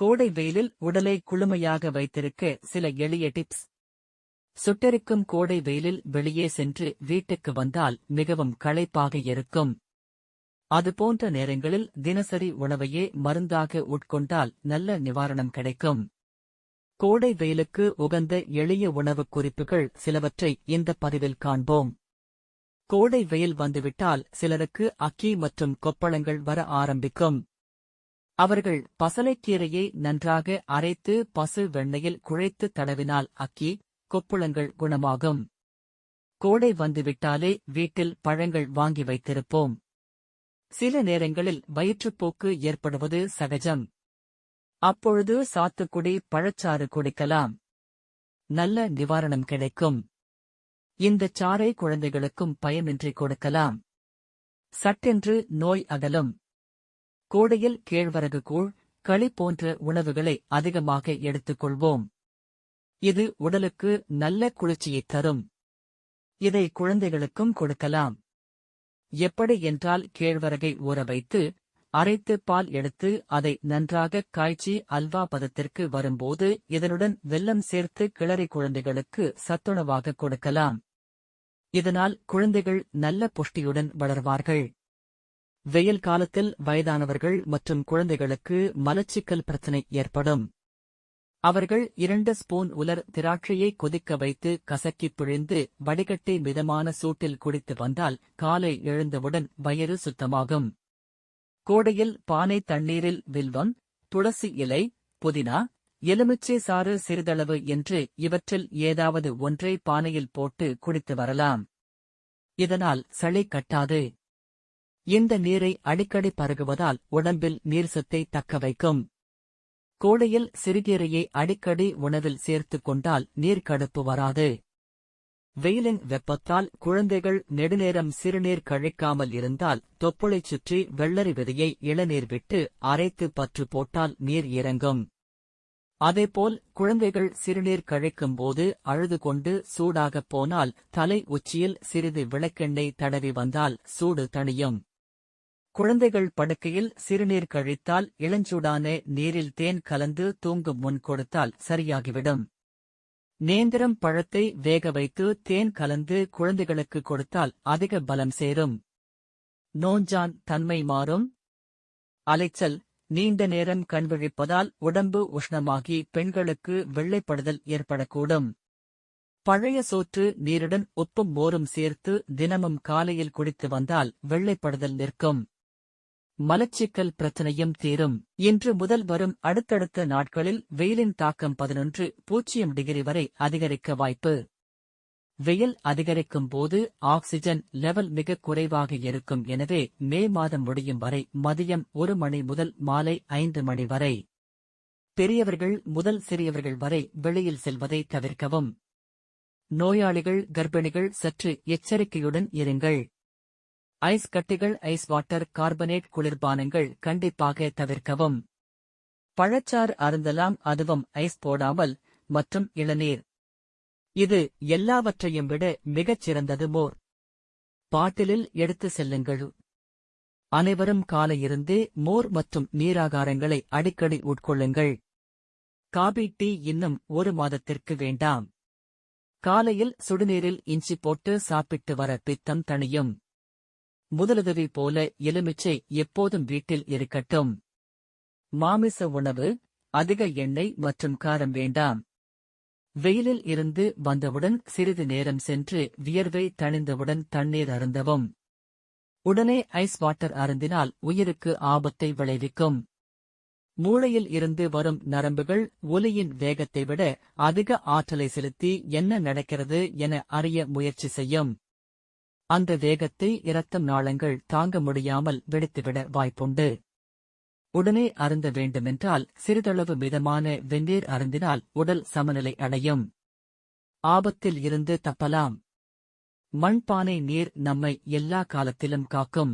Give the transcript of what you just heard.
கோடை வெயிலில் உடலை குளுமையாக வைத்திருக்க சில எளிய டிப்ஸ். சுட்டெரிக்கும் கோடை வெயிலில் வெளியே சென்று வீட்டுக்கு வந்தால் மிகவும் களைப்பாக இருக்கும். அதுபோன்ற நேரங்களில் தினசரி உணவையே மருந்தாக உட்கொண்டால் நல்ல நிவாரணம் கிடைக்கும். கோடை வெயிலுக்கு உகந்த எளிய உணவுக் குறிப்புகள் சிலவற்றை இந்த பதிவில் காண்போம். கோடை வெயில் வந்துவிட்டால் சிலருக்கு அக்கி மற்றும் கொப்பளங்கள் வர ஆரம்பிக்கும். அவர்கள் பசலைக்கீரையை நன்றாக அரைத்து பசு வெண்ணெயில் குழைத்து தடவினால் அக்கி கொப்புளங்கள் குணமாகும். கோடை வந்துவிட்டாலே வீட்டில் பழங்கள் வாங்கி வைத்திருப்போம். சில நேரங்களில் வயிற்றுப்போக்கு ஏற்படுவது சகஜம். அப்பொழுது சாத்துக்குடி பழச்சாறு குடிக்கலாம். நல்ல நிவாரணம் கிடைக்கும். இந்தச் சாறை குழந்தைகளுக்கும் பயமின்றி கொடுக்கலாம். சட்டென்று நோய் அகலும். கோடையில் கேழ்வரகு கூழ் களி போன்ற உணவுகளை அதிகமாக எடுத்துக்கொள்வோம். இது உடலுக்கு நல்ல குளிர்ச்சியைத் தரும். இதை குழந்தைகளுக்கும் கொடுக்கலாம். எப்படி என்றால் கேழ்வரகை ஊற வைத்து அரைத்து பால் எடுத்து அதை நன்றாக காய்ச்சி அல்வா பதத்திற்கு வரும்போது இதனுடன் வெல்லம் சேர்த்து கிளறி குழந்தைகளுக்கு சத்துணவாக கொடுக்கலாம். இதனால் குழந்தைகள் நல்ல புஷ்டியுடன் வளர்வார்கள். வெயில் காலத்தில் வயதானவர்கள் மற்றும் குழந்தைகளுக்கு மலச்சிக்கல் பிரச்சினை ஏற்படும். அவர்கள் இரண்டு ஸ்பூன் உலர் திராட்சையை கொதிக்க வைத்து கசக்கிப் பிழிந்து வடிகட்டி மிதமான சூட்டில் குடித்து வந்தால் காலை எழுந்தவுடன் வயிறு சுத்தமாகும். கோடையில் பானை தண்ணீரில் வில்வம் துளசி இலை புதினா எலுமிச்சை சாறு சிறிதளவு என்று இவற்றில் ஏதாவது ஒன்றை பானையில் போட்டு குடித்து வரலாம். இதனால் சளி கட்டாது. இந்த நீரை அடிக்கடி பருகுவதால் உடம்பில் நீர்சத்தை தக்க வைக்கும். கோடையில் சிறுகீரையை அடிக்கடி உணவில் சேர்த்துக் கொண்டால் நீர்க்கடுப்பு வராது. வெயிலின் வெப்பத்தால் குழந்தைகள் நெடுநேரம் சிறுநீர் கழிக்காமல் இருந்தால் தொப்புளைச் சுற்றி வெள்ளரி விதையை இளநீர் விட்டு அரைத்து பற்று போட்டால் நீர் இறங்கும். அதேபோல் குழந்தைகள் சிறுநீர் கழிக்கும் போது அழுது கொண்டு சூடாகப் போனால் தலை உச்சியில் சிறிது விளக்கெண்ணெய் தடவி வந்தால் சூடு தணியும். குழந்தைகள் படுக்கையில் சிறுநீர் கழித்தால் இளஞ்சூடான நீரில் தேன் கலந்து தூங்கும் முன் கொடுத்தால் சரியாகிவிடும். நேந்திரம் பழத்தை வேக வைத்து தேன் கலந்து குழந்தைகளுக்கு கொடுத்தால் அதிக பலம் சேரும். நோஞ்சான் தன்மை மாறும். அலைச்சல் நீண்ட நேரம் கண்விழிப்பதால் உடம்பு உஷ்ணமாகி பெண்களுக்கு வெள்ளைப்படுதல் ஏற்படக்கூடும். பழைய சோற்று நீருடன் உப்பும் மோரும் சேர்த்து தினமும் காலையில் குடித்து வந்தால் வெள்ளைப்படுதல் நிற்கும். மலச்சிக்கல் பிரச்சனையும் தீரும். இன்று முதல் வரும் அடுத்தடுத்த நாட்களில் வெயிலின் தாக்கம் பதினொன்று பூஜ்ஜியம் டிகிரி வரை அதிகரிக்க வாய்ப்பு. வெயில் அதிகரிக்கும் போது ஆக்சிஜன் லெவல் மிக குறைவாக இருக்கும். எனவே மே மாதம் முடியும் வரை மதியம் ஒரு மணி முதல் மாலை ஐந்து மணி வரை. பெரியவர்கள் முதல் சிறியவர்கள் வரை வெளியில் செல்வதை தவிர்க்கவும். நோயாளிகள் கர்ப்பிணிகள் சற்று எச்சரிக்கையுடன் இருங்கள். ஐஸ் கட்டிகள் ஐஸ் வாட்டர் கார்பனேட் குளிர்பானங்கள் கண்டிப்பாக தவிர்க்கவும். பழச்சாறு அருந்தலாம் அதுவும் ஐஸ் போடாமல் மற்றும் இளநீர். இது எல்லாவற்றையும் விட மிகச் சிறந்தது மோர். பாட்டிலில் எடுத்து செல்லுங்கள். அனைவரும் காலையிருந்தே மோர் மற்றும் நீராகாரங்களை அடிக்கடி உட்கொள்ளுங்கள். காபி டீ இன்னும் ஒரு மாதத்திற்கு வேண்டாம். காலையில் சுடுநீரில் இஞ்சி போட்டு சாப்பிட்டு வர பித்தம் தணியும். முதலுதவி போல எலுமிச்சை எப்போதும் வீட்டில் இருக்கட்டும். மாமிச உணவு அதிக எண்ணெய் மற்றும் காரம் வேண்டாம். வெயிலில் இருந்து வந்தவுடன் சிறிது நேரம் சென்று வியர்வை தணிந்தவுடன் தண்ணீர் அருந்தவும். உடனே ஐஸ் வாட்டர் அருந்தினால் உயிருக்கு ஆபத்தை விளைவிக்கும். மூளையில் இருந்து வரும் நரம்புகள் ஒலியின் வேகத்தை விட அதிக ஆற்றலை செலுத்தி என்ன நடக்கிறது என அறிய முயற்சி செய்யும். அந்த வேகத்தை இரத்தம் நாளங்கள் தாங்க முடியாமல் வெடித்துவிட வாய்ப்புண்டு. உடனே அருந்த வேண்டுமென்றால் சிறிதளவு மிதமான வெந்நீர் அருந்தினால் உடல் சமநிலை அடையும். ஆபத்தில் இருந்து தப்பலாம். மண்பானை நீர் நம்மை எல்லா காலத்திலும் காக்கும்.